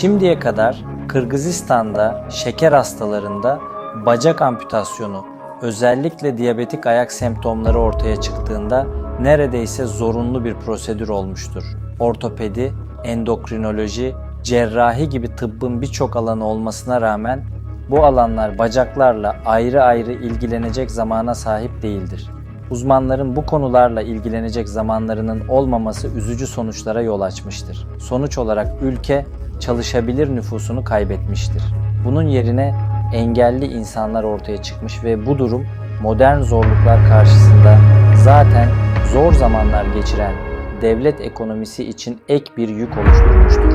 Şimdiye kadar Kırgızistan'da şeker hastalarında bacak amputasyonu özellikle diyabetik ayak semptomları ortaya çıktığında neredeyse zorunlu bir prosedür olmuştur. Ortopedi, endokrinoloji, cerrahi gibi tıbbın birçok alanı olmasına rağmen bu alanlar bacaklarla ayrı ayrı ilgilenecek zamana sahip değildir. Uzmanların bu konularla ilgilenecek zamanlarının olmaması üzücü sonuçlara yol açmıştır. Sonuç olarak ülke çalışabilir nüfusunu kaybetmiştir. Bunun yerine engelli insanlar ortaya çıkmış ve bu durum modern zorluklar karşısında zaten zor zamanlar geçiren devlet ekonomisi için ek bir yük oluşturmuştur.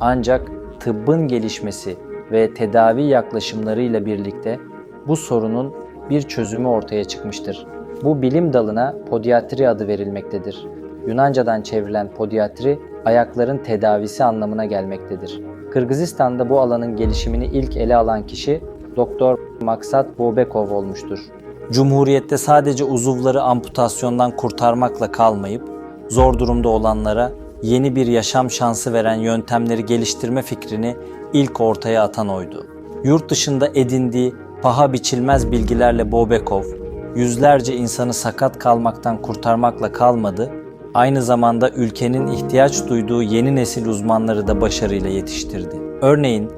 Ancak tıbbın gelişmesi ve tedavi yaklaşımlarıyla birlikte bu sorunun bir çözümü ortaya çıkmıştır. Bu bilim dalına podiatri adı verilmektedir. Yunancadan çevrilen podiatri, ayakların tedavisi anlamına gelmektedir. Kırgızistan'da bu alanın gelişimini ilk ele alan kişi Doktor Maksat Bobekov olmuştur. Cumhuriyette sadece uzuvları amputasyondan kurtarmakla kalmayıp zor durumda olanlara yeni bir yaşam şansı veren yöntemleri geliştirme fikrini ilk ortaya atan oydu. Yurt dışında edindiği paha biçilmez bilgilerle Bobekov, yüzlerce insanı sakat kalmaktan kurtarmakla kalmadı, aynı zamanda ülkenin ihtiyaç duyduğu yeni nesil uzmanları da başarıyla yetiştirdi. Örneğin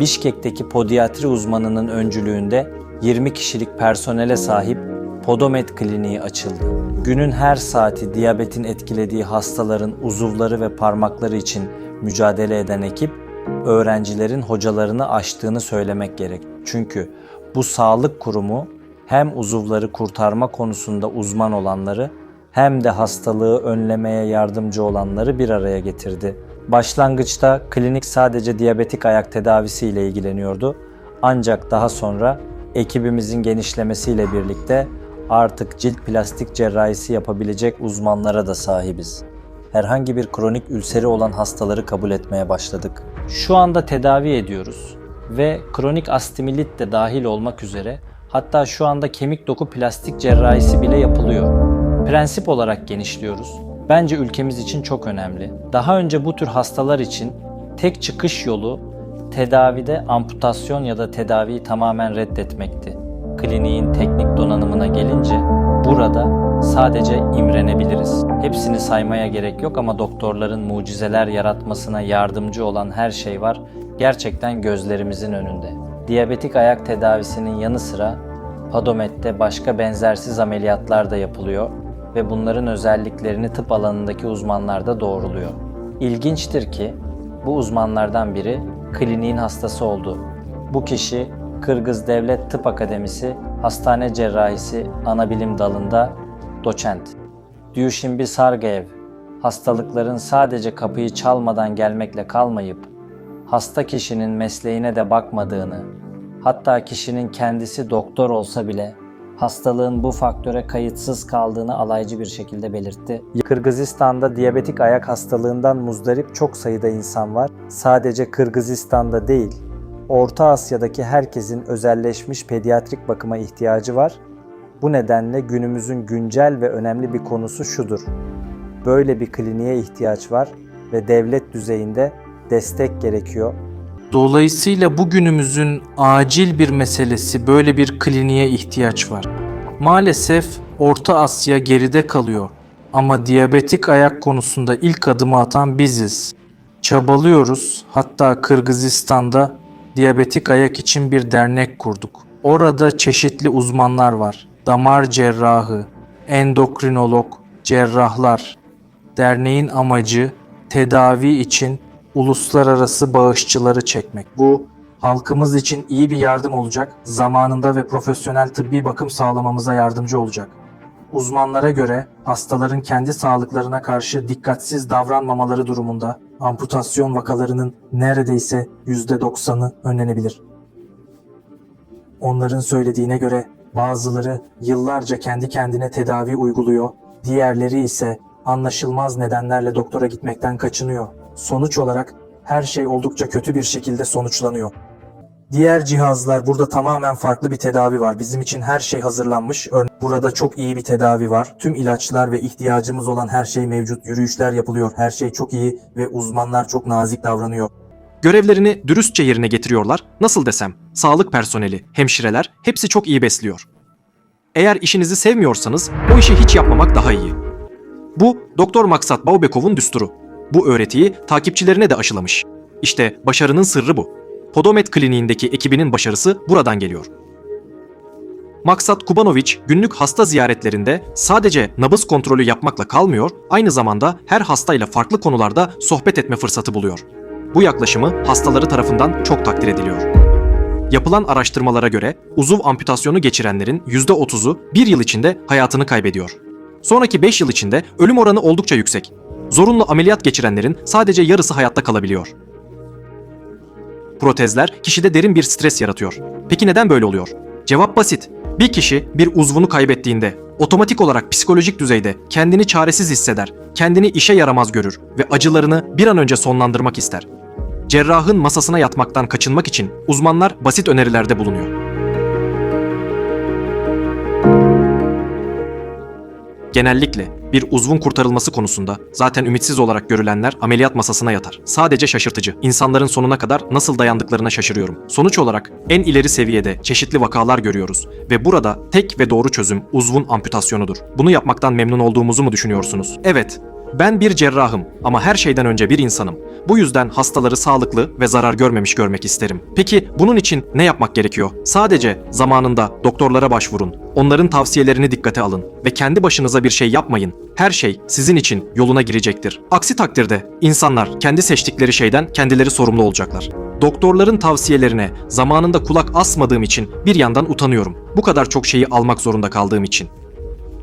Bişkek'teki podiatri uzmanının öncülüğünde 20 kişilik personele sahip Podomet Kliniği açıldı. Günün her saati diyabetin etkilediği hastaların uzuvları ve parmakları için mücadele eden ekip, öğrencilerin hocalarını aştığını söylemek gerek. Çünkü bu sağlık kurumu hem uzuvları kurtarma konusunda uzman olanları hem de hastalığı önlemeye yardımcı olanları bir araya getirdi. Başlangıçta klinik sadece diyabetik ayak tedavisi ile ilgileniyordu. Ancak daha sonra ekibimizin genişlemesiyle birlikte artık cilt plastik cerrahisi yapabilecek uzmanlara da sahibiz. Herhangi bir kronik ülseri olan hastaları kabul etmeye başladık. Şu anda tedavi ediyoruz ve kronik astimilit de dahil olmak üzere hatta şu anda kemik doku plastik cerrahisi bile yapılıyor. Prensip olarak genişliyoruz. Bence ülkemiz için çok önemli. Daha önce bu tür hastalar için tek çıkış yolu tedavide amputasyon ya da tedaviyi tamamen reddetmekti. Kliniğin teknik donanımına gelince burada sadece imrenebiliriz. Hepsini saymaya gerek yok ama doktorların mucizeler yaratmasına yardımcı olan her şey var. Gerçekten gözlerimizin önünde. Diyabetik ayak tedavisinin yanı sıra Padomet'te başka benzersiz ameliyatlar da yapılıyor ve bunların özelliklerini tıp alanındaki uzmanlar da doğruluyor. İlginçtir ki bu uzmanlardan biri kliniğin hastası oldu. Bu kişi Kırgız Devlet Tıp Akademisi Hastane Cerrahisi Anabilim Dalı'nda doçent. Dyushinbi Sargaev, hastalıkların sadece kapıyı çalmadan gelmekle kalmayıp hasta kişinin mesleğine de bakmadığını, hatta kişinin kendisi doktor olsa bile hastalığın bu faktöre kayıtsız kaldığını alaycı bir şekilde belirtti. Kırgızistan'da diyabetik ayak hastalığından muzdarip çok sayıda insan var. Sadece Kırgızistan'da değil, Orta Asya'daki herkesin özelleşmiş pediatrik bakıma ihtiyacı var. Bu nedenle günümüzün güncel ve önemli bir konusu şudur. Böyle bir kliniğe ihtiyaç var ve devlet düzeyinde destek gerekiyor. Dolayısıyla bugünümüzün acil bir meselesi böyle bir kliniğe ihtiyaç var. Maalesef Orta Asya geride kalıyor. Ama diyabetik ayak konusunda ilk adımı atan biziz. Çabalıyoruz. Hatta Kırgızistan'da diyabetik ayak için bir dernek kurduk. Orada çeşitli uzmanlar var. Damar cerrahı, endokrinolog, cerrahlar. Derneğin amacı tedavi için uluslararası bağışçıları çekmek. Bu halkımız için iyi bir yardım olacak, zamanında ve profesyonel tıbbi bakım sağlamamıza yardımcı olacak. Uzmanlara göre hastaların kendi sağlıklarına karşı dikkatsiz davranmamaları durumunda amputasyon vakalarının neredeyse %90'ı önlenebilir. Onların söylediğine göre bazıları yıllarca kendi kendine tedavi uyguluyor, diğerleri ise anlaşılmaz nedenlerle doktora gitmekten kaçınıyor. Sonuç olarak her şey oldukça kötü bir şekilde sonuçlanıyor. Diğer cihazlar burada tamamen farklı bir tedavi var. Bizim için her şey hazırlanmış. Örneğin burada çok iyi bir tedavi var. Tüm ilaçlar ve ihtiyacımız olan her şey mevcut. Yürüyüşler yapılıyor. Her şey çok iyi ve uzmanlar çok nazik davranıyor. Görevlerini dürüstçe yerine getiriyorlar. Nasıl desem, sağlık personeli, hemşireler hepsi çok iyi besliyor. Eğer işinizi sevmiyorsanız o işi hiç yapmamak daha iyi. Bu Doktor Maksat Baubekov'un düsturu. Bu öğretiyi takipçilerine de aşılamış. İşte başarının sırrı bu. Podomet Kliniğindeki ekibinin başarısı buradan geliyor. Maksat Kubanoviç günlük hasta ziyaretlerinde sadece nabız kontrolü yapmakla kalmıyor, aynı zamanda her hastayla farklı konularda sohbet etme fırsatı buluyor. Bu yaklaşımı hastaları tarafından çok takdir ediliyor. Yapılan araştırmalara göre uzuv amputasyonu geçirenlerin %30'u bir yıl içinde hayatını kaybediyor. Sonraki 5 yıl içinde ölüm oranı oldukça yüksek. Zorunlu ameliyat geçirenlerin sadece yarısı hayatta kalabiliyor. Protezler kişide derin bir stres yaratıyor. Peki neden böyle oluyor? Cevap basit. Bir kişi bir uzvunu kaybettiğinde otomatik olarak psikolojik düzeyde kendini çaresiz hisseder, kendini işe yaramaz görür ve acılarını bir an önce sonlandırmak ister. Cerrahın masasına yatmaktan kaçınmak için uzmanlar basit önerilerde bulunuyor. Genellikle bir uzvun kurtarılması konusunda zaten ümitsiz olarak görülenler ameliyat masasına yatar. Sadece şaşırtıcı. İnsanların sonuna kadar nasıl dayandıklarına şaşırıyorum. Sonuç olarak en ileri seviyede çeşitli vakalar görüyoruz ve burada tek ve doğru çözüm uzvun amputasyonudur. Bunu yapmaktan memnun olduğumuzu mu düşünüyorsunuz? Evet, ben bir cerrahım ama her şeyden önce bir insanım. Bu yüzden hastaları sağlıklı ve zarar görmemiş görmek isterim. Peki bunun için ne yapmak gerekiyor? Sadece zamanında doktorlara başvurun. Onların tavsiyelerini dikkate alın ve kendi başınıza bir şey yapmayın. Her şey sizin için yoluna girecektir. Aksi takdirde insanlar kendi seçtikleri şeyden kendileri sorumlu olacaklar. Doktorların tavsiyelerine zamanında kulak asmadığım için bir yandan utanıyorum. Bu kadar çok şeyi almak zorunda kaldığım için.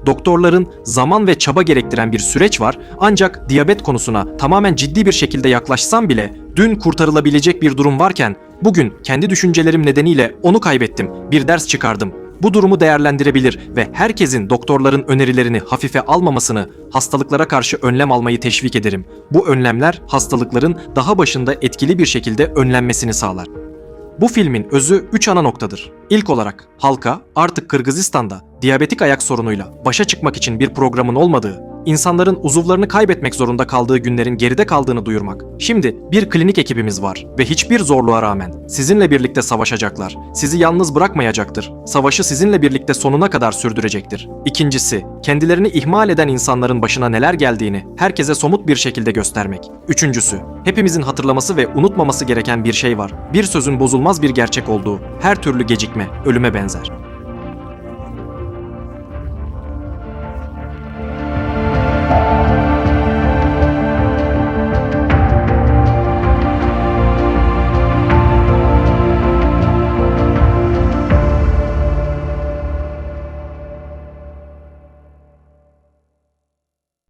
Doktorların zaman ve çaba gerektiren bir süreç var ancak diyabet konusuna tamamen ciddi bir şekilde yaklaşsam bile dün kurtarılabilecek bir durum varken bugün kendi düşüncelerim nedeniyle onu kaybettim, bir ders çıkardım. Bu durumu değerlendirebilir ve herkesin doktorların önerilerini hafife almamasını, hastalıklara karşı önlem almayı teşvik ederim. Bu önlemler hastalıkların daha başında etkili bir şekilde önlenmesini sağlar. Bu filmin özü 3 ana noktadır. İlk olarak halka artık Kırgızistan'da diyabetik ayak sorunuyla başa çıkmak için bir programın olmadığı, insanların uzuvlarını kaybetmek zorunda kaldığı günlerin geride kaldığını duyurmak. Şimdi bir klinik ekibimiz var ve hiçbir zorluğa rağmen sizinle birlikte savaşacaklar. Sizi yalnız bırakmayacaktır. Savaşı sizinle birlikte sonuna kadar sürdürecektir. İkincisi, kendilerini ihmal eden insanların başına neler geldiğini herkese somut bir şekilde göstermek. Üçüncüsü, hepimizin hatırlaması ve unutmaması gereken bir şey var. Bir sözün bozulmaz bir gerçek olduğu, her türlü gecikme ölüme benzer.